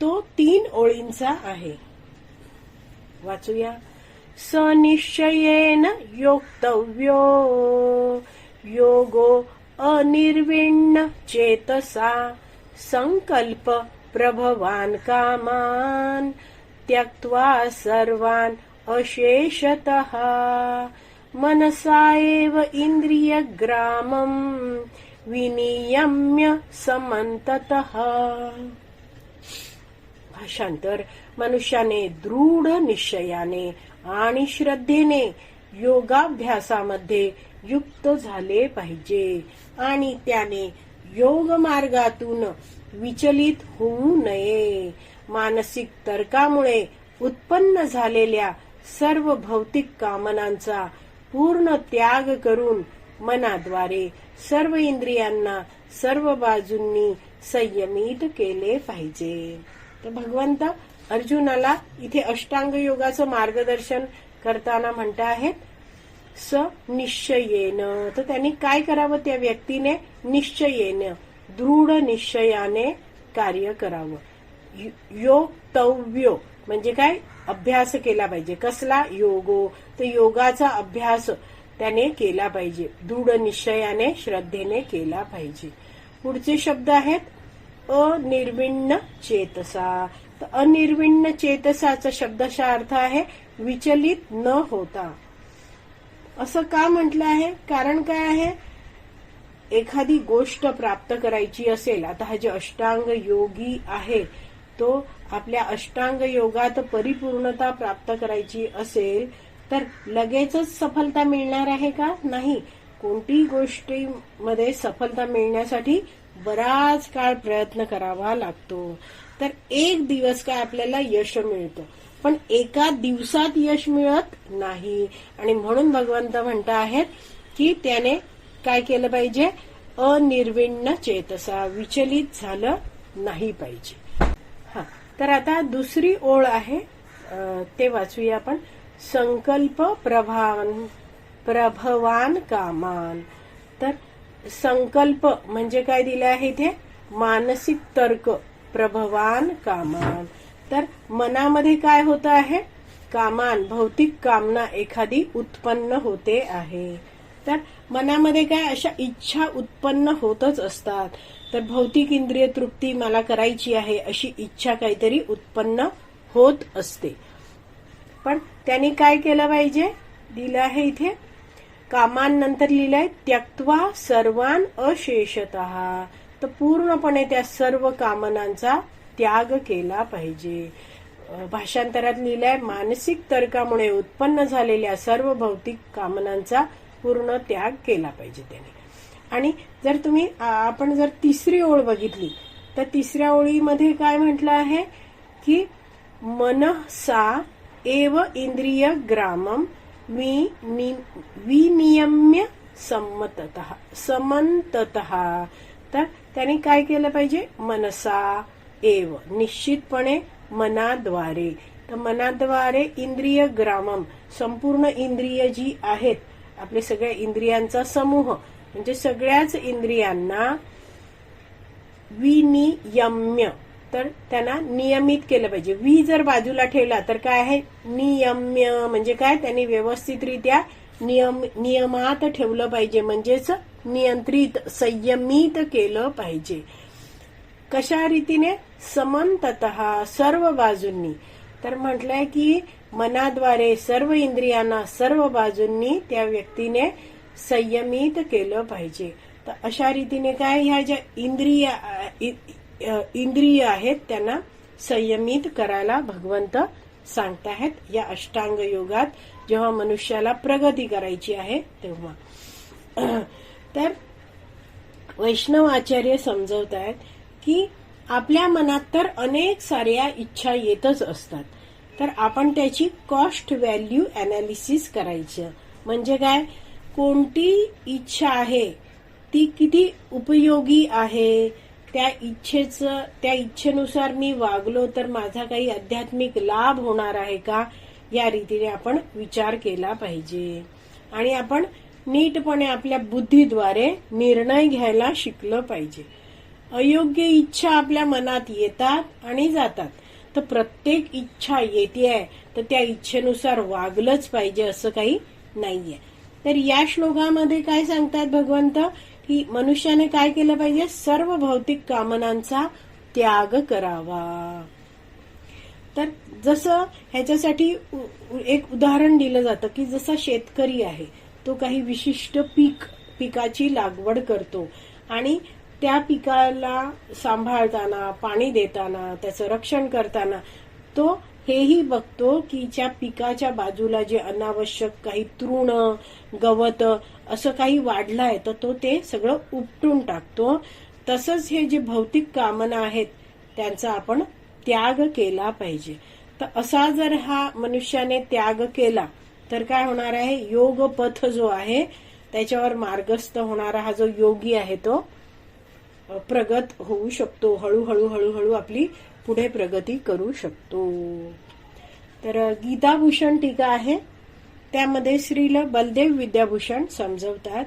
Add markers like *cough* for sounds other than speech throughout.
तो तीन ओळींचा आहे. वाचूया. सनिश्चयेन योक्तव्यो योगो अनिर्विण्ण चेतसा संकल्प प्रभवान कामान त्यक्त्वा सर्वान अशेषतः। मनसा एव इंद्रियग्रामं विनियम्य समन्ततः। भाषांतर मनुष्याने दृढ निश्चयाने आणि श्रद्धेने योगाभ्यासामध्ये युक्त झाले पाहिजे आणि त्याने योग मार्गातून विचलित होऊ नये. मानसिक तर्कामुळे उत्पन्न झालेल्या सर्व भौतिक कामनांचा पूर्ण त्याग करून मनाद्वारे सर्व इंद्रियांना सर्व बाजूंनी संयमित केले पाहिजे. तर भगवंत अर्जुनाला इथे अष्टांग योगाचं मार्गदर्शन करताना म्हणता आहेत स निश्चयेन. तर त्यांनी काय करावं त्या व्यक्तीने? निश्चयेन. दृढ निश्चयाने कार्य करावं. योक्तव्यो म्हणजे काय? अभ्यास केला पाहिजे. कसला? योगो. तर योगाचा अभ्यास त्याने केला पाहिजे. दृढ निश्चयाने श्रद्धेने केला पाहिजे. पुढचे शब्द आहेत अनिर्विण्ण चेतसा. तर अनिर्विण्ण चेतसाचा शब्दशा अर्थ आहे विचलित न होता. असं का म्हटलं आहे? कारण काय आहे? एखादी गोष्ट प्राप्त करायची असेल आता हा जे अष्टांग योगी आहे तो आपल्या अष्टांग योगात परिपूर्णता प्राप्त करायची असेल तर लगेचच सफलता मिळणार आहे का? नाही. कोणतीही गोष्टीमध्ये सफलता मिळण्यासाठी बराच काळ प्रयत्न करावा लागतो. तर एक दिवस काय आपल्याला यश मिळतं. पण एका दिवसात यश मिळत नाही. आणि म्हणून भगवंत म्हणत आहेत की त्याने काय केलं पाहिजे? अनिर्विण्ण चेतसा विचलित झालं नाही पाहिजे. हा. तर आता दुसरी ओळ आहे. ते वाचूया आपण. संकल्प प्रभान प्रभवान कामान. तर संकल्प म्हणजे काय दिलं आहे इथे? मानसिक तर्क प्रभवान कामान. तर मनामध्ये काय होत आहे? कामान भौतिक कामना एखादी उत्पन्न होते आहे. तर मनामध्ये काय अशा इच्छा उत्पन्न होतच असतात. तर भौतिक इंद्रिय तृप्ती मला करायची आहे अशी इच्छा काहीतरी उत्पन्न होत असते. पण त्यांनी काय केलं पाहिजे? दिलं आहे इथे कामांनंतर लिहिलंय त्यक्त्वा सर्वान अशेषत. तर पूर्णपणे त्या सर्व कामनांचा त्याग केला पाहिजे. भाषांतरात लिहिलंय मानसिक तर्कामुळे उत्पन्न झालेल्या सर्व भौतिक कामनांचा पूर्ण त्याग केला पाहिजे त्याने. आणि जर तुम्ही आपण जर तिसरी ओळ बघितली तर तिसऱ्या ओळीमध्ये काय म्हटलं आहे? की मनसा एव इंद्रिय ग्रामम वि विनियम्य संमतत समंतत तर त्याने काय केलं पाहिजे? मनसा एव निश्चितपणे मनाद्वारे. तर मनाद्वारे इंद्रिय ग्रामम संपूर्ण इंद्रिय जी आहेत आपले सगळ्या इंद्रियांचा समूह म्हणजे सगळ्याच इंद्रियांना विनियम्य तर त्यांना नियमित केलं पाहिजे. वी जर बाजूला ठेवला तर काय आहे? नियम्य म्हणजे काय? त्यांनी व्यवस्थितरित्या नियम नियमात ठेवलं पाहिजे. म्हणजेच नियंत्रित संयमित केलं पाहिजे. कशा रीतीने? समंतत सर्व बाजूंनी. तर म्हटलंय की मनाद्वारे सर्व इंद्रियांना सर्व बाजूंनी त्या व्यक्तीने संयमित केलं पाहिजे. तर अशा रीतीने काय? ह्या ज्या इंद्रिया इ- इंद्रिय आहेत त्यांना संयमित करायला भगवंत सांगताहेत. या अष्टांग योगात जेव्हा मनुष्याला प्रगती करायची आहे तेव्हा. तर वैष्णव आचार्य समजवत आहेत की आपल्या मनात तर अनेक साऱ्या इच्छा येतच असतात. तर आपण त्याची कॉस्ट व्हॅल्यू अनालिसिस करायचं. म्हणजे काय? कोणती इच्छा आहे ती किती उपयोगी आहे? त्या इच्छेचं त्या इच्छेनुसार मी वागलो तर माझा काही आध्यात्मिक लाभ होणार आहे का? या रीतीने आपण विचार केला पाहिजे. आणि आपण नीटपणे आपल्या बुद्धीद्वारे निर्णय घ्यायला शिकलं पाहिजे. अयोग्य इच्छा आपल्या मनात येतात आणि जातात. तर प्रत्येक इच्छा येते तर त्या इच्छेनुसार वागलंच पाहिजे असं काही नाहीये. तर या श्लोकामध्ये काय सांगतात भगवंत? की मनुष्याने काय केलं पाहिजे? सर्व भौतिक कामनांचा त्याग करावा. तर जसं ह्याच्यासाठी एक उदाहरण दिलं जातं की जसा शेतकरी आहे तो काही विशिष्ट पीक पिकाची लागवड करतो आणि त्या पिकाला सांभाळताना पाणी देताना त्याचं रक्षण करताना तो हेही बघतो की ज्या पिकाच्या बाजूला जे अनावश्यक काही तृण गवत असं काही वाढलंय तर तो ते सगळं उपटून टाकतो. तसंच हे जे भौतिक कामना आहेत त्यांचा आपण त्याग केला पाहिजे. तर असा जर हा मनुष्याने त्याग केला तर काय होणार आहे? योग पथ जो आहे त्याच्यावर मार्गस्थ होणारा हा जो योगी आहे तो प्रगत होऊ शकतो. हळूहळू हळूहळू आपली पुढे प्रगती करू शकतो. तर गीताभूषण टीका आहे. त्यामध्ये श्रील बलदेव विद्याभूषण समजवतात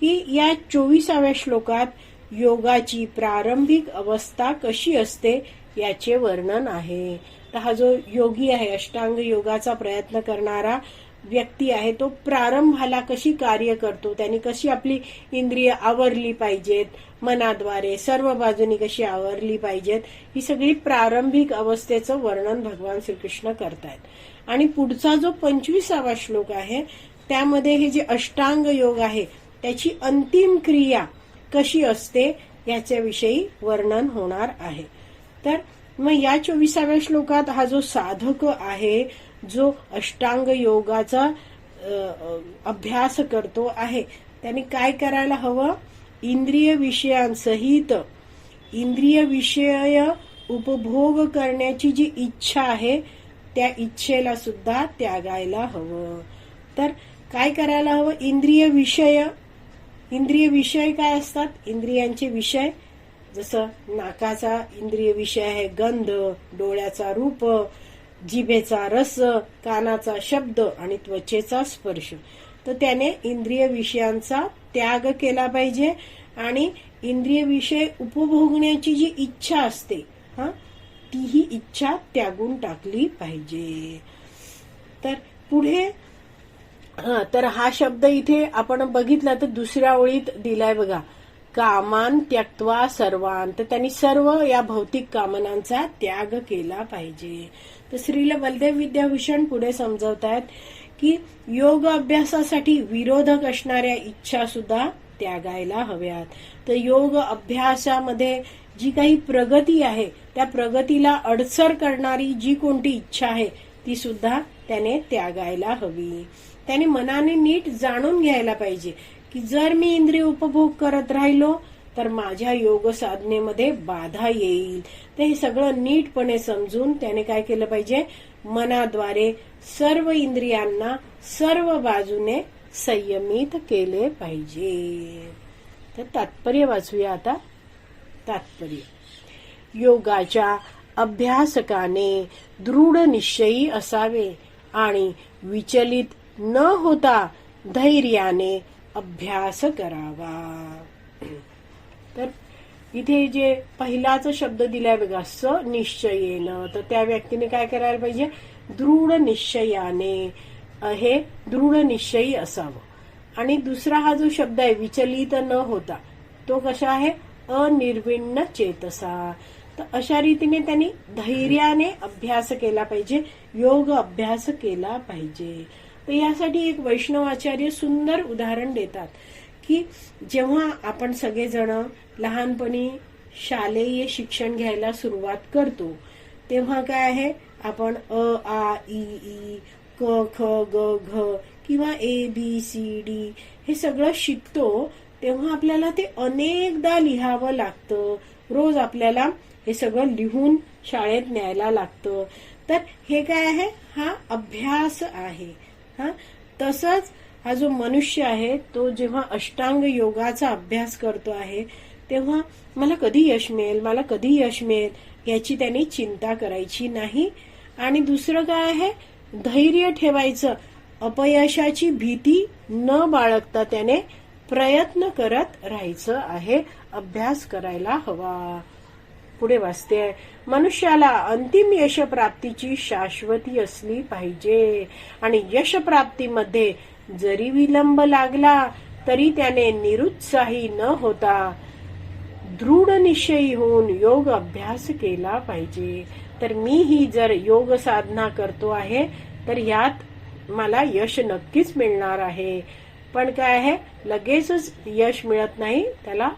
की या चोवीसाव्या श्लोकात योगाची प्रारंभिक अवस्था कशी असते याचे वर्णन आहे. तर हा जो योगी आहे अष्टांग योगाचा प्रयत्न करणारा व्यक्ती आहे तो प्रारंभाला कशी कार्य करतो? त्यांनी कशी आपली इंद्रिय आवरली पाहिजेत? मनाद्वारे सर्व बाजूनी कशी आवरली पाहिजेत? ही सगळी प्रारंभिक अवस्थेचं वर्णन भगवान श्रीकृष्ण करतायत. आणि पुढचा जो पंचवीसावा श्लोक आहे त्यामध्ये हे जे अष्टांग योग आहे त्याची अंतिम क्रिया कशी असते याच्याविषयी वर्णन होणार आहे. तर मग या चोवीसाव्या श्लोकात हा जो साधक आहे जो अष्टांग योगाचा अभ्यास करतो आहे त्याने काय करायला हवं? इंद्रिय विषयांसहित इंद्रिय विषय उपभोग करण्याची जी इच्छा आहे त्या इच्छेला सुद्धा त्यागायला हवं. तर काय करायला हवं? इंद्रिय विषय. इंद्रिय विषय काय असतात? इंद्रियांचे विषय. जसं नाकाचा इंद्रिय विषय आहे गंध डोळ्याचा रूप जिभेचा रस कानाचा शब्द आणि त्वचेचा स्पर्श. तर त्याने इंद्रिय विषयांचा त्याग केला पाहिजे आणि इंद्रिय विषय उपभोगण्याची जी इच्छा असते हा तीही इच्छा त्यागून टाकली पाहिजे. तर पुढे हा तर हा शब्द इथे आपण बघितला तर दुसऱ्या ओळीत दिलाय बघा. कामान त्यक्त्वा सर्वान. तर त्यांनी सर्व या भौतिक कामनांचा त्याग केला पाहिजे. तर श्रील बलदेव विद्याभूषण पुढे समजवतायत की योग अभ्यासासाठी विरोधक असणाऱ्या इच्छा सुद्धा त्यागायला हव्यात. तर योग अभ्यासामध्ये जी काही प्रगती आहे त्या प्रगतीला अडसर करणारी जी कोणती इच्छा आहे ती सुद्धा त्याने त्यागायला हवी. त्याने मनाने नीट जाणून घ्यायला पाहिजे की जर मी इंद्रिय उपभोग करत राहिलो तर माझ्या योग साधनेमध्ये बाधा येईल. तर हे सगळं नीटपणे समजून त्याने काय केलं पाहिजे? मनाद्वारे सर्व इंद्रियांना सर्व बाजूने संयमित केले पाहिजे. तर तात्पर्य वाचूया आता. तात्पर्य. योगाच्या अभ्यासकाने दृढ निश्चयी असावे आणि विचलित न होता धैर्याने अभ्यास करावा. तर इथे जे पहिलाच शब्द दिलाय बघा स निश्चयेनं. तर त्या व्यक्तीने काय करायला पाहिजे? दृढ निश्चयाने हे दृढ निश्चयी असावं. आणि दुसरा हा जो शब्द आहे विचलित न होता तो कसा आहे? अनिर्विण्ण चेतसा. तर अशा रीतीने त्यांनी धैर्याने अभ्यास केला पाहिजे योग अभ्यास केला पाहिजे. तर यासाठी एक वैष्णवाचार्य सुंदर उदाहरण देतात की जेव्हा आपण सगळेजण लहानपणी शालेय शिक्षण घ्यायला सुरुवात करतो तेव्हा काय आहे? आपण अ आ ई क ख ग घ किंवा ए बी सी डी हे सगळं शिकतो तेव्हा आपल्याला ते अनेकदा लिहावं लागतं. रोज आपल्याला हे सगळं लिहून शाळेत न्यायला लागतं. तर हे काय आहे? हा अभ्यास आहे. हा? तसंच हा जो मनुष्य आहे तो जेव्हा अष्टांग योगाचा अभ्यास करतो आहे तेव्हा मला कधी यश मिळेल? मला कधी यश मिळेल? याची त्यांनी चिंता करायची नाही. आणि दुसरं काय आहे? धैर्य ठेवायचं. अपयशाची भीती न बाळगता त्याने प्रयत्न करत राहायचं आहे. अभ्यास करायला हवा. पुढे वाचते. मनुष्याला अंतिम यशप्राप्तीची शाश्वती असली पाहिजे. आणि यशप्राप्तीमध्ये जरी विलंब लागला तरी त्याने निरुत्साही न होता दृढ निश्चयी होऊन योग अभ्यास केला पाहिजे. तर मी ही जर योग साधना करतो आहे तर यात मला यश नक्कीच मिळणार आहे. पण काय आहे? लगेचच यश मिळत नाही त्याला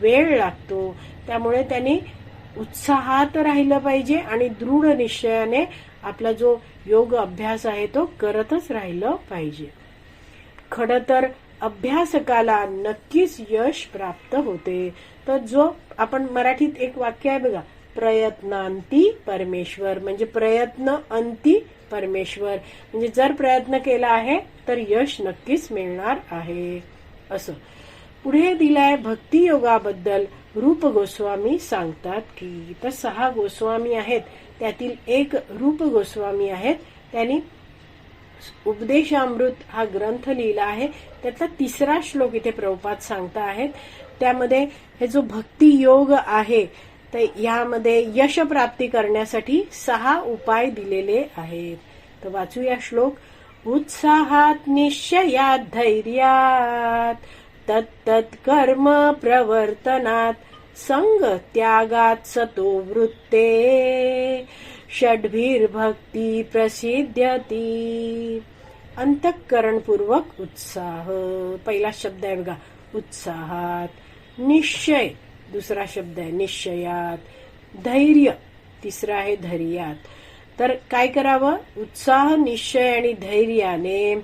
वेळ लागतो. त्यामुळे त्यांनी उत्साहात राहिलं पाहिजे आणि दृढ निश्चयाने आपला जो योग अभ्यास आहे तो करतच राहिलं पाहिजे. खर तर अभ्यासकाला नक्कीच यश प्राप्त होते. तर जो आपण मराठीत एक वाक्य आहे बघा प्रयत्नांती परमेश्वर म्हणजे प्रयत्न अंती परमेश्वर. म्हणजे जर प्रयत्न केला आहे तर यश नक्कीच मिळणार आहे. असं. पुढे दिलाय भक्ती योगाबद्दल रूप गोस्वामी सांगतात की तर सहा गोस्वामी आहेत. त्यातील एक रूप गोस्वामी आहेत. त्यांनी उपदेशामृत हा ग्रंथ लिहिला आहे. त्यातला तिसरा श्लोक इथे प्रभुपात सांगता आहेत. त्यामध्ये हे जो भक्ती योग आहे तर यामध्ये यश प्राप्ती करण्यासाठी सहा उपाय दिलेले आहेत. तर वाचूया श्लोक. उत्साहात निश्चयात धैर्यात तत्तत् कर्म प्रवर्तनात संग त्यागात सतो वृत्ते. षड्भिर्भक्ती प्रसिद्ध्यती. अंतःकरणपूर्वक उत्साह. पहिला शब्द आहे बघा. उत्साहात निश्चय. दुसरा शब्द आहे निश्चयात. धैर्य तिसरा आहे धैर्यात. तर काय करावं? उत्साह निश्चय आणि धैर्याने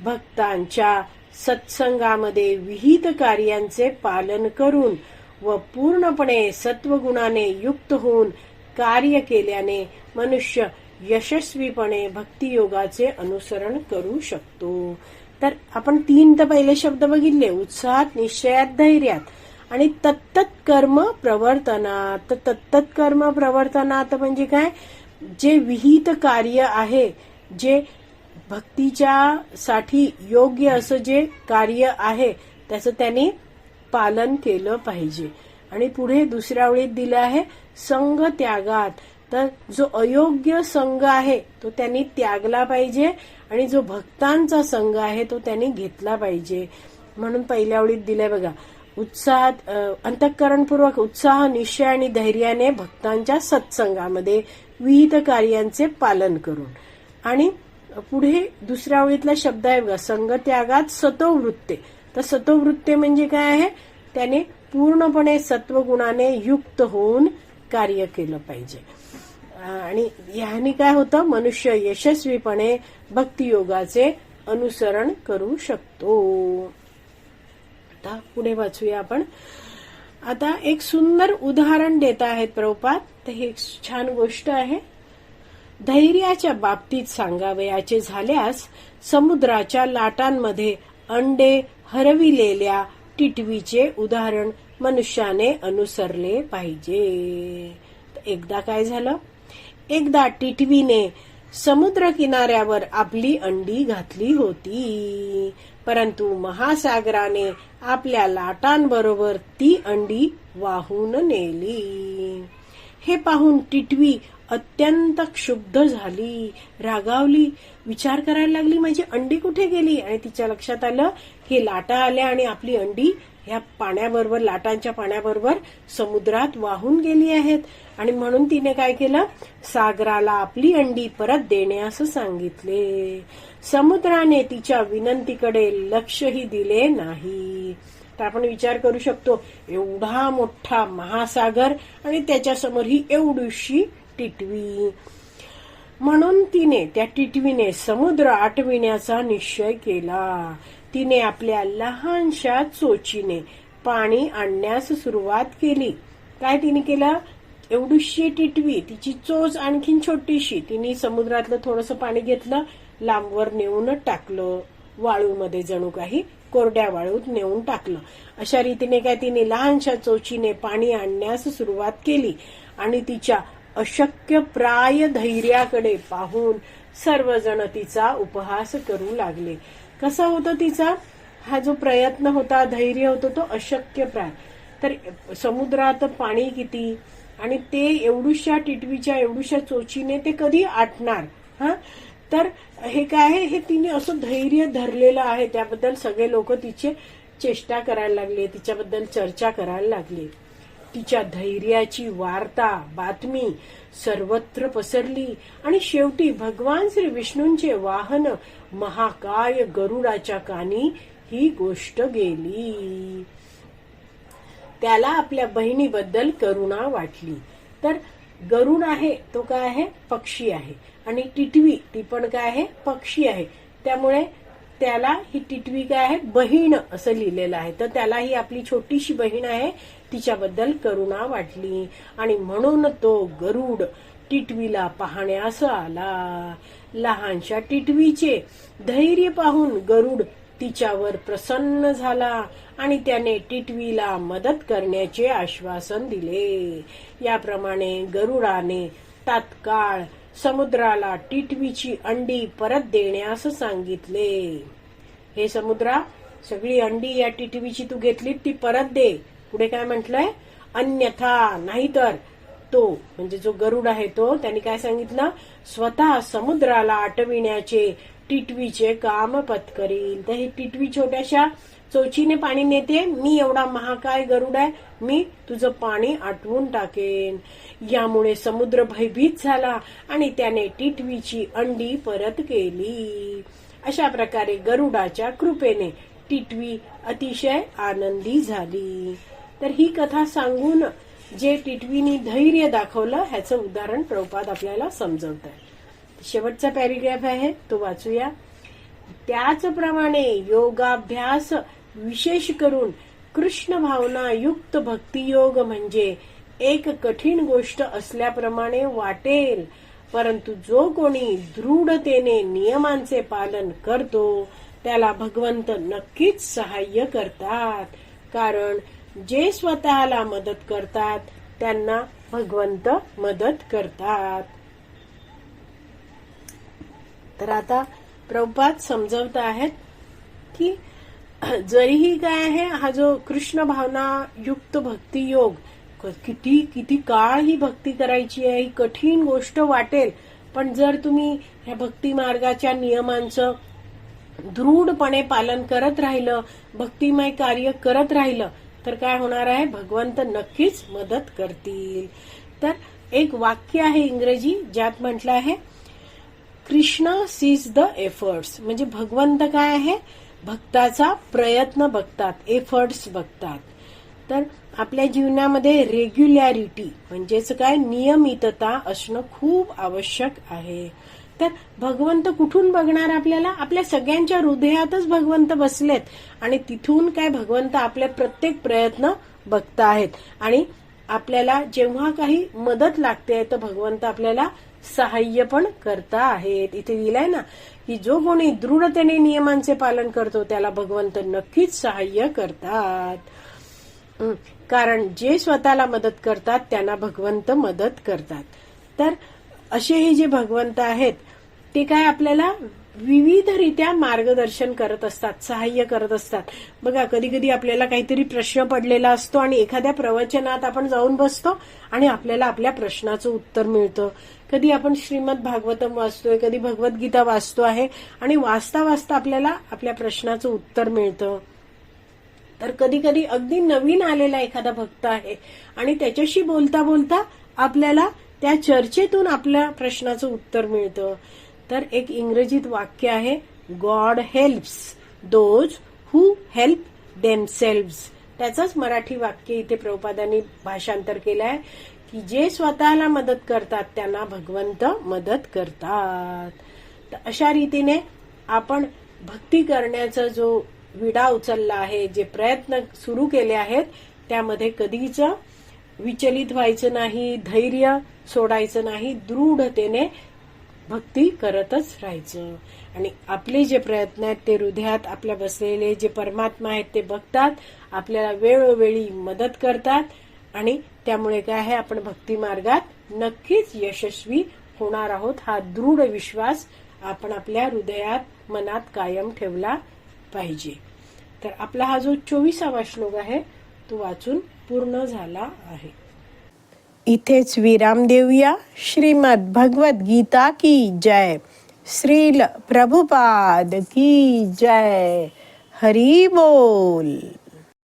भक्तांच्या सत्संगामध्ये विहित कार्यांचे पालन करून व पूर्णपणे सत्वगुणाने युक्त होऊन कार्य केल्याने मनुष्य यशस्वीपणे भक्तियोगाचे अनुसरण करू शकतो. तर आपण तीन तर पहिले शब्द बघितले. उत्साहात निश्चयात धैर्यात. आणि तत्तत् कर्म प्रवर्तनात तर तत्तत् कर्म प्रवर्तनात म्हणजे काय? जे विहित कार्य आहे जे भक्तीच्या साठी योग्य असं जे कार्य आहे त्याचं त्यांनी पालन केलं पाहिजे. आणि पुढे दुसऱ्या वेळीत दिलं आहे संघ त्यागात. तर जो अयोग्य संघ आहे तो त्यांनी त्यागला पाहिजे आणि जो भक्तांचा संघ आहे तो त्यांनी घेतला पाहिजे. म्हणून पहिल्या ओळीत दिलाय बघा. उत्साहात अंतःकरणपूर्वक उत्साह निश्चय आणि धैर्याने भक्तांच्या सत्संगामध्ये विविध कार्यांचे पालन करून. आणि पुढे दुसऱ्या ओळीतला शब्द आहे बघा संघ सतोवृत्ते. तर सतोवृत्ते म्हणजे काय आहे? त्याने पूर्णपणे सत्वगुणाने युक्त होऊन कार्य केलं पाहिजे. आणि ह्याने काय होतं? मनुष्य यशस्वीपणे भक्तियोगाचे अनुसरण करू शकतो. आता पुढे वाचूया आपण. आता एक सुंदर उदाहरण देत आहेत प्रभुपात तर ही एक छान गोष्ट आहे. धैर्याच्या बाबतीत सांगावयाचे झाल्यास समुद्राच्या लाटांमध्ये अंडे हरविलेल्या टिटवीचे उदाहरण मनुष्याने अनुसरले पाहिजे. एकदा काय झालं? एकदा टिटवीने समुद्र किनाऱ्यावर आपली अंडी घातली होती. परंतु महासागराने आपल्या लाटांबरोबर ती अंडी वाहून नेली. हे पाहून टिटवी अत्यंत क्षुब्ध झाली. रागावली. विचार करायला लागली माझी अंडी कुठे गेली? आणि तिच्या लक्षात आलं की लाटा आल्या आणि आपली अंडी ह्या पाण्याबरोबर लाटांच्या पाण्याबरोबर समुद्रात वाहून गेली आहेत. आणि म्हणून तिने काय केलं? सागराला आपली अंडी परत देणे असं सांगितले. समुद्राने तिच्या विनंतीकडे लक्षही दिले नाही. तर आपण विचार करू शकतो एवढा मोठा महासागर आणि त्याच्यासमोर ही एवढीशी टिटवी. म्हणून तिने त्या टिटवीने समुद्र आटविण्याचा निश्चय केला. तिने आपल्या लहानशा चोचीने पाणी आणण्यास सुरुवात केली. काय तिने केलं? एवढीशी टिटवी तिची चोच आणखीन छोटीशी तिने समुद्रातलं थोडंसं पाणी घेतलं लांबवर नेऊन टाकलं. वाळूमध्ये जणू काही कोरड्या वाळूत नेऊन टाकलं. अशा रीतीने काय तिने लहानशा चोचीने पाणी आणण्यास सुरुवात केली आणि तिच्या अशक्य प्राय धैर्याकडे पाहून सर्वजण तिचा उपहास करू लागले. कसा होता तिचा? हा जो प्रयत्न होता धैर्य होतो तो अशक्य प्राय. तर समुद्रात पाणी किती? आणि ते एवढूशा टिटवीच्या एवढूशा चोचीने ते कधी आटणार? हा? तर हे काय आहे? हे तिने असं धैर्य धरलेलं आहे. त्याबद्दल सगळे लोक तिचे चेष्टा करायला लागले तिच्याबद्दल चर्चा करायला लागली. तिच्या धैर्याची वार्ता बातमी सर्वत्र पसरली आणि शेवटी भगवान श्री विष्णूंचे वाहन महाकाय गरुडाच्या कानी ही गोष्ट गेली. त्याला आपल्या बहिणीबद्दल करुणा वाटली. तर गरुड आहे तो काय आहे? पक्षी आहे. आणि टिटवी ती पण काय आहे? पक्षी आहे. त्यामुळे त्याला ही टिटवी काय आहे बहीण असं लिहिलेलं आहे. तर त्याला ही आपली छोटीशी बहीण आहे तिच्याबद्दल करुणा वाटली. आणि म्हणून तो गरुड टिटवीला पाहण्यास आला. लहानशा टिटवीचे धैर्य पाहून गरुड तिच्यावर प्रसन्न झाला आणि त्याने टिटवीला मदत करण्याचे आश्वासन दिले. याप्रमाणे गरुडाने तात्काळ समुद्राला टिटवीची अंडी परत देण्यास सांगितले. हे समुद्रा सगळी अंडी या टिटवीची तू घेतली ती परत दे. पुढे काय म्हटलंय? अन्यथा नाहीतर तो म्हणजे जो गरुड आहे तो त्यांनी काय सांगितलं? स्वतः समुद्राला आटविण्याचे टिटवीचे काम पत्करील तर हे टिटवी छोट्याशा चोचीने पाणी नेते मी एवढा महाकाय गरुड आहे. मी तुझं पाणी आटवून टाकेन. यामुळे समुद्र भयभीत झाला आणि त्याने टिटवीची अंडी परत केली. अशा प्रकारे गरुडाच्या कृपेने टिटवी अतिशय आनंदी झाली. तर ही कथा सांगून जे टिटवीनी धैर्य दाखवलं ह्याचं उदाहरण प्रभुपाद आपल्याला समजवत आहे. शेवटचा पॅरेग्राफ आहे तो वाचूया. त्याचप्रमाणे योगाभ्यास विशेष करून कृष्ण भावना युक्त भक्तियोग म्हणजे एक कठीण गोष्ट असल्याप्रमाणे वाटेल. परंतु जो कोणी दृढतेने नियमांचे पालन करतो त्याला भगवंत नक्कीच सहाय्य करतात. कारण जे स्वतःला मदत करतात त्यांना भगवंत मदत करतात. तर आता प्रभात समजवत आहेत की *clears throat* जरीही काय आहे हा जो कृष्ण भावना युक्त भक्ती योग किती किती काळ ही भक्ती करायची आहे ही कठीण गोष्ट वाटेल. पण जर तुम्ही ह्या भक्ती मार्गाच्या नियमांचं दृढपणे पालन करत राहिलं भक्तिमय कार्य करत राहिलं तर काय होणार आहे? भगवंत नक्कीच मदत करतील. तर एक वाक्य आहे इंग्रजी ज्यात म्हटलं आहे कृष्ण सीज द एफर्ट्स म्हणजे भगवंत काय आहे? भक्ताचा प्रयत्न बघतात एफर्ट्स बघतात. तर आपल्या जीवनामध्ये रेग्युलॅरिटी म्हणजेच काय? नियमितता असणं खूप आवश्यक आहे. तर भगवंत कुठून बघणार आपल्याला? आपल्या सगळ्यांच्या हृदयातच भगवंत बसलेत आणि तिथून काय भगवंत आपले प्रत्येक प्रयत्न बघताहेत. आणि आपल्याला जेव्हा काही मदत लागते तर भगवंत आपल्याला सहाय्य पण करता आहेत इथे दिलाय ना? की जो कोणी दृढतेने नियमांचे पालन करतो त्याला भगवंत नक्कीच सहाय्य करतात. कारण जे स्वतःला मदत करतात त्यांना भगवंत मदत करतात. तर असेही जे भगवंत आहेत ते काय आपल्याला विविधरित्या मार्गदर्शन करत असतात सहाय्य करत असतात. बघा कधी कधी आपल्याला काहीतरी प्रश्न पडलेला असतो आणि एखाद्या प्रवचनात आपण जाऊन बसतो आणि आपल्याला आपल्या प्रश्नाचं उत्तर मिळतं. कधी आपण श्रीमद भागवतम वाचतोय कधी भगवद्गीता वाचतो आहे आणि वाचता वाचता आपल्याला आपल्या प्रश्नाचं उत्तर मिळतं. तर कधी कधी अगदी नवीन आलेला एखादा भक्त आहे आणि त्याच्याशी बोलता बोलता आपल्याला त्या चर्चेतून आपल्या प्रश्नाचं उत्तर मिळतं. तर एक इंग्रजीत वाक्य आहे God helps those who help themselves त्याचंच मराठी वाक्य इथे प्रभुपादांनी भाषांतर केलं आहे की जे स्वतःला मदत करतात त्यांना भगवंत मदत करतात. तर अशा रीतीने आपण भक्ती करण्याचा जो विडा उचलला आहे जे प्रयत्न सुरू केले आहेत त्यामध्ये कधीच विचलित व्हायचं नाही धैर्य सोडायचं नाही दृढतेने भक्ती करतच राहायचं. आणि आपले जे प्रयत्न आहेत ते हृदयात आपल्या बसलेले जे परमात्मा आहेत ते बघतात आपल्याला वेळोवेळी मदत करतात. आणि त्यामुळे काय आहे आपण भक्ती मार्गात नक्कीच यशस्वी होणार आहोत. हा दृढ विश्वास आपण आपल्या हृदयात मनात कायम ठेवला पाहिजे. तर आपला हा जो चोवीसावा श्लोक आहे तो वाचून पूर्ण झाला आहे. इथेच विराम देऊया. श्रीमद भगवत गीता की जय. श्रील प्रभुपाद की जय. हरी बोल.